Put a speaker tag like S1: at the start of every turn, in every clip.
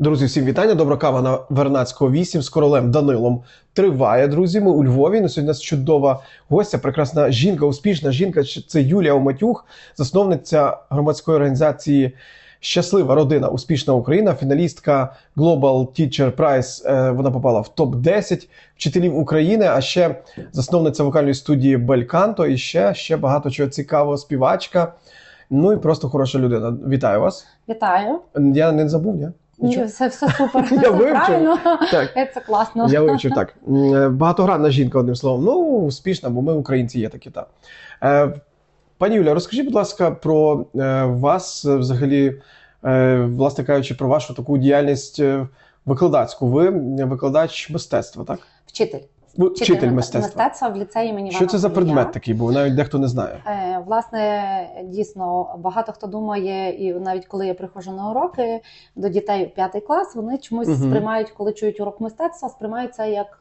S1: Друзі, всім вітання. Добра кава на Вернацького 8 з королем Данилом триває. Друзі, ми у Львові. На сьогодні у нас чудова гостя, прекрасна жінка, успішна жінка. Це Юлія Оматюх, засновниця громадської організації Щаслива родина, успішна Україна, фіналістка Global Teacher Prize. Е, Вона попала в топ 10 вчителів України. А ще засновниця вокальної студії Бельканто. І ще, ще багато чого цікавого, співачка. Ну і просто хороша людина. Вітаю вас.
S2: Вітаю.
S1: Я не забув, ні?
S2: Ні, все, все супер.
S1: Я вивчив.
S2: правильно.
S1: Так.
S2: Це класно.
S1: Я вивчив так. Багатогранна жінка, одним словом. Ну, успішна, бо ми українці є такі. Та. Е, пані Юля, розкажіть, будь ласка, про е, вас е, взагалі, власне кажучи, про вашу таку діяльність викладацьку. Ви викладач мистецтва, так?
S2: Вчитель.
S1: Ви вчитель
S2: мет-
S1: мистецтва.
S2: мистецтва в ліцеї імені
S1: Що це за
S2: Франка.
S1: предмет такий, бо навіть дехто не знає.
S2: Е, Власне, дійсно, багато хто думає, і навіть коли я приходжу на уроки до дітей у п'ятий клас, вони чомусь
S1: Мгм.
S2: сприймають, коли чують урок мистецтва, сприймають це як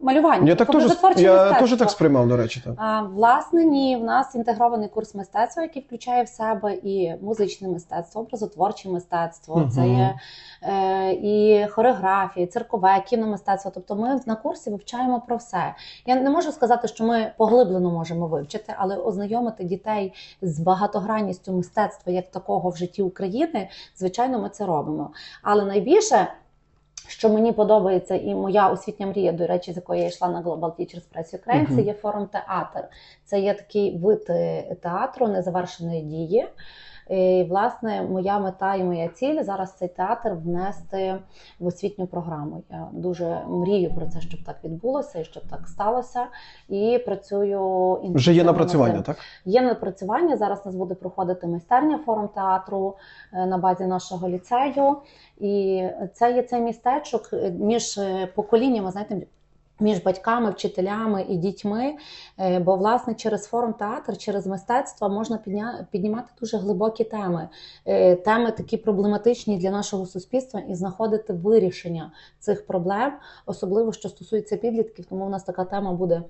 S2: малювання.
S1: Я так
S2: тобто
S1: теж, я теж так сприймав, до речі. Так.
S2: А, власне, ні, в нас інтегрований курс мистецтва, який включає в себе і музичне мистецтво, образотворче мистецтво,
S1: Мгм.
S2: це є е, і хореографія, і циркове, кіномистецтво. Тобто ми на курсі вивчаємо про все. Я не можу сказати, що ми поглиблено можемо вивчити, але ознайомити дітей з багатогранністю мистецтва як такого в житті України, звичайно, ми це робимо. Але найбільше. Що мені подобається, і моя освітня мрія, до речі, з якої я йшла на Global Teachers Press Ukraine,
S1: Мгм.
S2: це є форум театр. Це є такий вид е, театру незавершеної дії. І, власне, моя мета і моя ціль зараз цей театр внести в освітню програму. Я дуже мрію про це, щоб так відбулося і щоб так сталося. І працюю
S1: Вже є напрацювання, так?
S2: Є напрацювання. Зараз у нас буде проходити майстерня форум театру е, на базі нашого ліцею. І це є цей містечок е, між е, поколіннями, знаєте. Між батьками, вчителями і дітьми, Е, бо власне через форум театр, через мистецтво можна піднімати дуже глибокі теми, Е, теми такі проблематичні для нашого суспільства, і знаходити вирішення цих проблем, особливо що стосується підлітків. Тому в нас така тема буде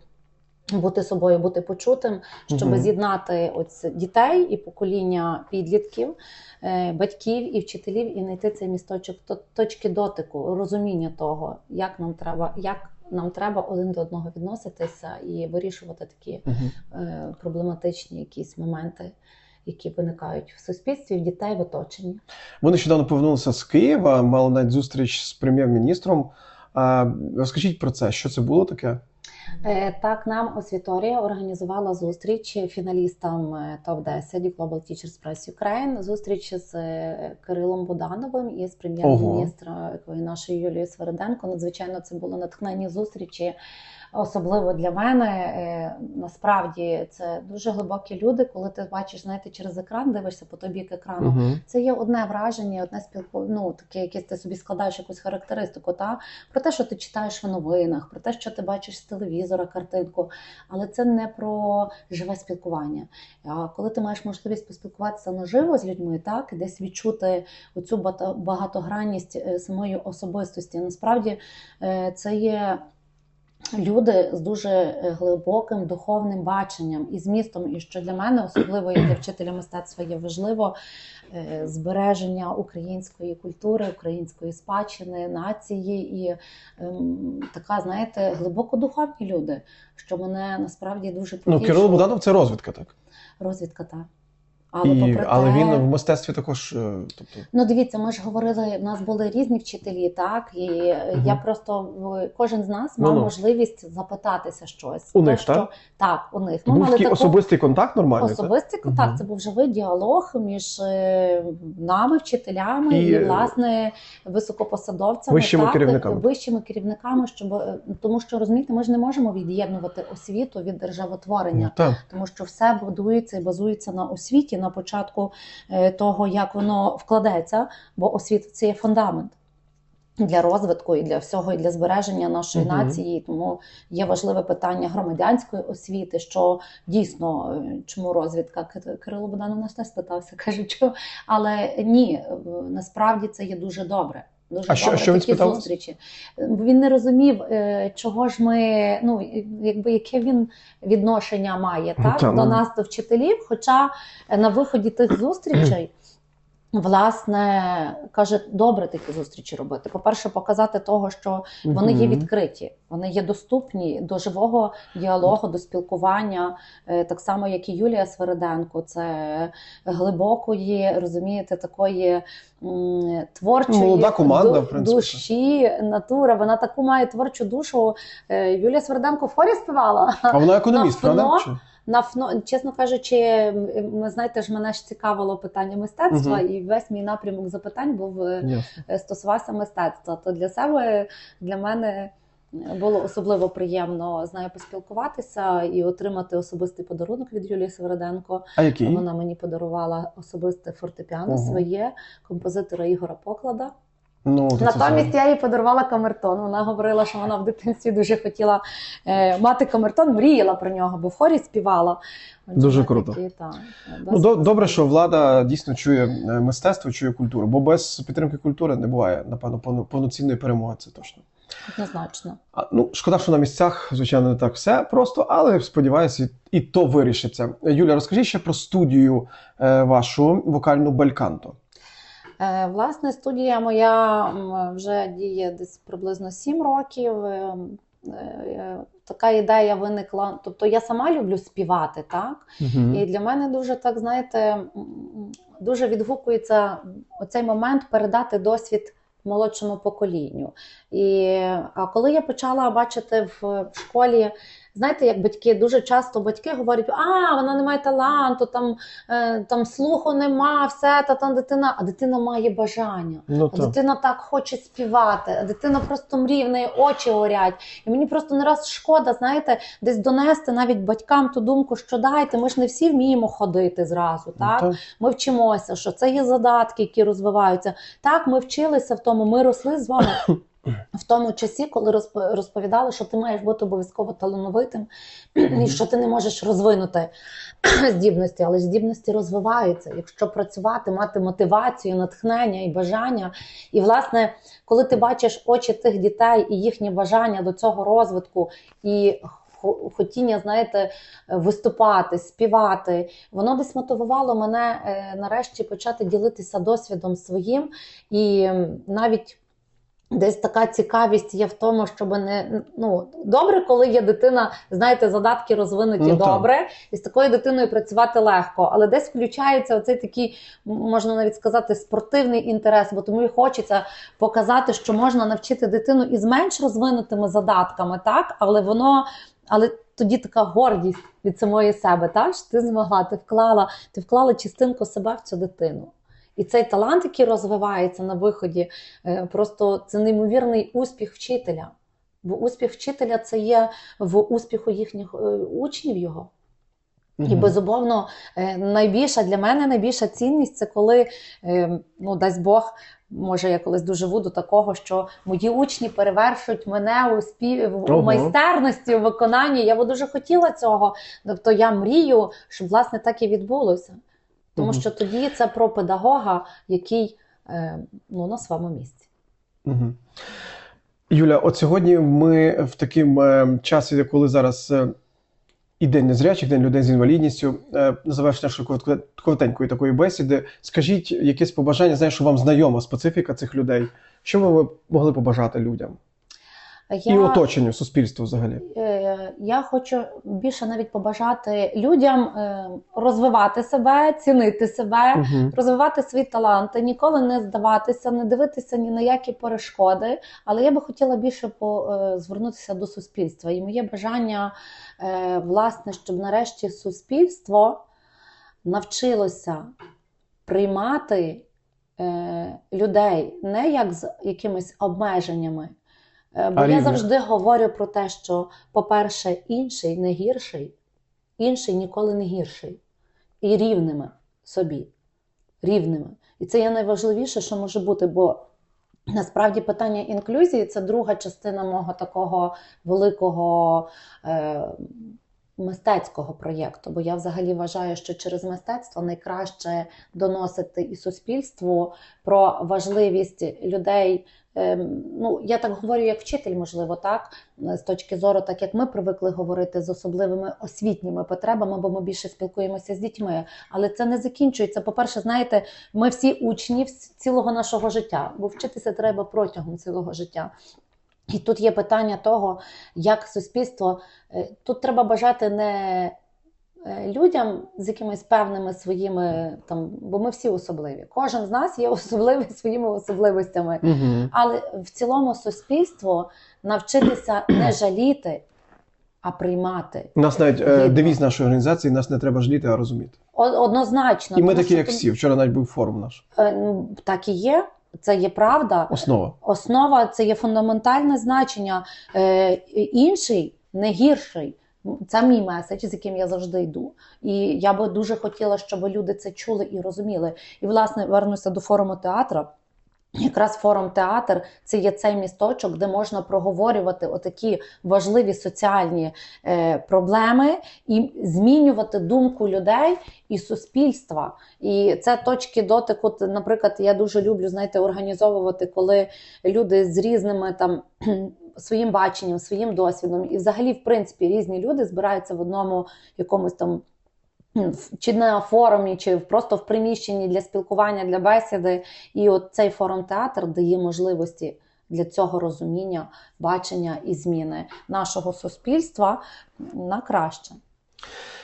S2: бути собою, бути почутим, щоб
S1: Мгм.
S2: з'єднати ось дітей і покоління підлітків, е, батьків і вчителів, і знайти цей місточок точки дотику, розуміння того, як нам треба, як нам треба один до одного відноситися і вирішувати такі е, проблематичні якісь моменти, які виникають в суспільстві, в дітей в оточенні.
S1: Ми нещодавно повернулися з Києва, мали навіть зустріч з прем'єр-міністром. Розкажіть про це, що це було таке?
S2: Е, Так, нам освіторія організувала зустріч фіналістам е, топ-10 Global Teachers Press Ukraine. Зустріч з е, Кирилом Будановим і з прем'єр-міністром нашою Юлією Свериденко. Надзвичайно це були натхненні зустрічі. Особливо для мене е, насправді це дуже глибокі люди. Коли ти бачиш, знаєте, через екран дивишся по тобі к екрану.
S1: Угу.
S2: Це є одне враження, одне спілкування, ну таке, якесь ти собі складаєш якусь характеристику, та про те, що ти читаєш в новинах, про те, що ти бачиш з телевізора, картинку, але це не про живе спілкування. А коли ти маєш можливість поспілкуватися наживо з людьми, так десь відчути оцю багатогранність е, самої особистості, насправді е, це є. Люди з дуже е, глибоким духовним баченням і змістом, і що для мене, особливо як для вчителя мистецтва, є важливо е, збереження української культури, української спадщини, нації і ем, така, знаєте, глибоко духовні люди, що мене насправді дуже
S1: Ну,
S2: потішило.
S1: Кирило Буданов це розвідка, так.
S2: розвідка та. Але,
S1: І,
S2: попри
S1: але
S2: те,
S1: він в мистецтві також. е, Тобто,
S2: Ну, дивіться, ми ж говорили, в нас були різні вчителі, так і
S1: Мгм.
S2: я просто кожен з нас
S1: Ну,
S2: мав
S1: ну.
S2: можливість запитатися щось.
S1: У
S2: То,
S1: них,
S2: що,
S1: так?
S2: Так, у них
S1: був
S2: мали
S1: такий
S2: таку-
S1: особистий контакт нормальний. так?
S2: Особистий контакт
S1: Мгм.
S2: це був живий діалог між е, нами, вчителями
S1: І,
S2: і,
S1: е,
S2: власне високопосадовцями,
S1: вищими
S2: так,
S1: керівниками.
S2: вищими керівниками, щоб тому, що розумієте, ми ж не можемо від'єднувати освіту від державотворення,
S1: Ну, так.
S2: тому що все будується і базується на освіті на початку е, того, як воно вкладеться, бо освіта це є фундамент. Для розвитку і для всього, і для збереження нашої
S1: Мгм.
S2: нації, тому є важливе питання громадянської освіти, що дійсно е, чому розвідка Кир- Кирило Буданов нас не спитався, кажучи, але ні, насправді це є дуже добре. Дуже
S1: А що- що він спитав
S2: зустрічі. Він не розумів, е, чого ж ми, ну якби яке він відношення має
S1: Ну,
S2: так
S1: та,
S2: до
S1: ну.
S2: нас, до вчителів. Хоча е, на виході тих зустрічей власне каже, добре такі зустрічі робити. По-перше, показати того, що вони є відкриті, вони є доступні до живого діалогу, до спілкування, Е, так само, як і Юлія Свериденко. Це глибокої, розумієте, такої творчої
S1: Молода команда,
S2: ду-
S1: в принципі.
S2: душі, натура. Вона таку має творчу душу. Е, Юлія Свериденко в хорі співала.
S1: А вона економіст, правда?
S2: На ФНО, чесно кажучи, ми знаєте ж, мене ж цікавило питання мистецтва,
S1: Мгм.
S2: і весь мій напрямок запитань був е,
S1: Ясно.
S2: е, стосувався мистецтва. То для себе для мене було особливо приємно з нею поспілкуватися і отримати особистий подарунок від Юлії Североденко.
S1: А який?
S2: Вона мені подарувала особисте фортепіано
S1: Ого.
S2: своє композитора Ігора Поклада.
S1: Ну,
S2: Натомість
S1: це-
S2: я їй подарувала камертон. Вона говорила, що вона в дитинстві дуже хотіла е, мати камертон, мріяла про нього, бо в хорі співала. Отже,
S1: Дуже круто.
S2: такі, та,
S1: Ну, до- добре, що влада дійсно чує е, мистецтво, чує культуру, бо без підтримки культури не буває, напевно, повно- повноцінної перемоги, це точно.
S2: однозначно.
S1: А, ну, шкода, що на місцях, звичайно, не так все просто, але сподіваюся, і, і то вирішиться. Юля, розкажіть ще про студію е, вашу вокальну Бельканто.
S2: Е, Власне, студія моя вже діє десь приблизно 7 років. Е, е, Така ідея виникла. Тобто я сама люблю співати, так? І для мене дуже так, знаєте, дуже відгукується оцей момент передати досвід молодшому поколінню. І а коли я почала бачити в школі, знаєте, як батьки дуже часто батьки говорять: а вона не має таланту, там, е, там слуху нема, все та там дитина, а дитина має бажання.
S1: Ну,
S2: А дитина так хоче співати, а дитина просто мріє, в неї очі горять. І мені просто не раз шкода, знаєте, десь донести навіть батькам ту думку, що дайте, ми ж не всі вміємо ходити зразу. Так?
S1: Ну, так.
S2: Ми вчимося, що це є задатки, які розвиваються. Так, ми вчилися в тому, ми росли з вами. В тому часі, коли розповідали, що ти маєш бути обов'язково талановитим, і що ти не можеш розвинути здібності, але здібності розвиваються. Якщо працювати, мати мотивацію, натхнення і бажання. І, власне, коли ти бачиш очі тих дітей і їхнє бажання до цього розвитку і хо- хотіння, знаєте, виступати, співати, воно десь мотивувало мене е, нарешті почати ділитися досвідом своїм і навіть. Десь така цікавість є в тому, щоб не ну добре, коли є дитина, знаєте, задатки розвинуті
S1: Ну, так.
S2: добре, і з такою дитиною працювати легко. Але десь включається оцей такий, можна навіть сказати, спортивний інтерес, бо тому і хочеться показати, що можна навчити дитину із менш розвинутими задатками, так, але воно, але тоді така гордість від самої себе, так що ти змогла, ти вклала, ти вклала частинку себе в цю дитину. І цей талант, який розвивається на виході, е, просто це неймовірний успіх вчителя. Бо успіх вчителя це є в успіху їхніх е, учнів його. І безумовно, е, найбільша для мене найбільша цінність це коли, ну дасть Бог, може я колись доживу до такого, що мої учні перевершують мене у спів у майстерності, у виконанні. Я би дуже хотіла цього. Тобто я мрію, щоб власне так і відбулося. Тому
S1: Мгм.
S2: що тоді це про педагога, який е, ну, на своєму місці.
S1: Угу. Юля, от сьогодні ми в такому е, часі, коли зараз е, і День незрячих, День людей з інвалідністю, е, на завершення нашої коротенької такої бесіди, скажіть якесь побажання, знаю, що вам знайома специфіка цих людей. Що ви могли побажати людям і оточенню, суспільству взагалі?
S2: е, я хочу більше навіть побажати людям е, розвивати себе, цінити себе.
S1: Угу.
S2: розвивати свої таланти, ніколи не здаватися, не дивитися ні на які перешкоди. Але я би хотіла більше по, е, звернутися до суспільства. І моє бажання, власне, щоб нарешті суспільство навчилося приймати людей не як з якимись обмеженнями. Е, Бо
S1: А
S2: я
S1: рівних.
S2: завжди говорю про те, що, по-перше, інший не гірший, інший ніколи не гірший і рівними собі. Рівними. І це є найважливіше, що може бути, бо насправді питання інклюзії це друга частина мого такого великого е, мистецького проєкту. Бо я взагалі вважаю, що через мистецтво найкраще доносити і суспільству про важливість людей. Ем, Ну, я так говорю як вчитель, можливо, так з точки зору, так як ми привикли говорити з особливими освітніми потребами, бо ми більше спілкуємося з дітьми. Але це не закінчується. По-перше, знаєте, ми всі учні цілого нашого життя, бо вчитися треба протягом цілого життя. І тут є питання того, як суспільство. е, Тут треба бажати не е, людям з якимись певними своїми там, бо ми всі особливі. Кожен з нас є особливий своїми особливостями.
S1: Угу.
S2: Але в цілому суспільство навчитися не жаліти, а приймати.
S1: Нас навіть е, девіз нашої організації нас не треба жаліти, а розуміти.
S2: Однозначно.
S1: І ми такі, як всі. Вчора навіть був форум наш.
S2: Е, ну, Так і є. Це є правда.
S1: Основа.
S2: Основа це є фундаментальне значення. Е, інший не гірший. Це мій меседж, з яким я завжди йду. І я би дуже хотіла, щоб люди це чули і розуміли. І, власне, вернуся до форуму театру. Якраз форум театр це є цей місточок, де можна проговорювати отакі важливі соціальні е, проблеми і змінювати думку людей і суспільства. І це точки дотику. Наприклад, я дуже люблю знаєте, організовувати, коли люди з різними там своїм баченням, своїм досвідом, і взагалі, в принципі, різні люди збираються в одному якомусь там. Чи на форумі, чи просто в приміщенні для спілкування, для бесіди. І от цей форум театр дає можливості для цього розуміння, бачення і зміни нашого суспільства на краще.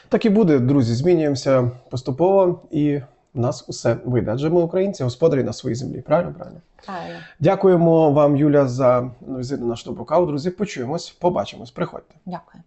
S1: Так і буде, друзі. Змінюємося поступово, і в нас усе вийде. Адже ми українці, господарі на своїй землі. Правильно, правильно.
S2: Правильно.
S1: Дякуємо вам, Юля, за візит на наш добру каву. Друзі, почуємось, побачимось. Приходьте.
S2: Дякую.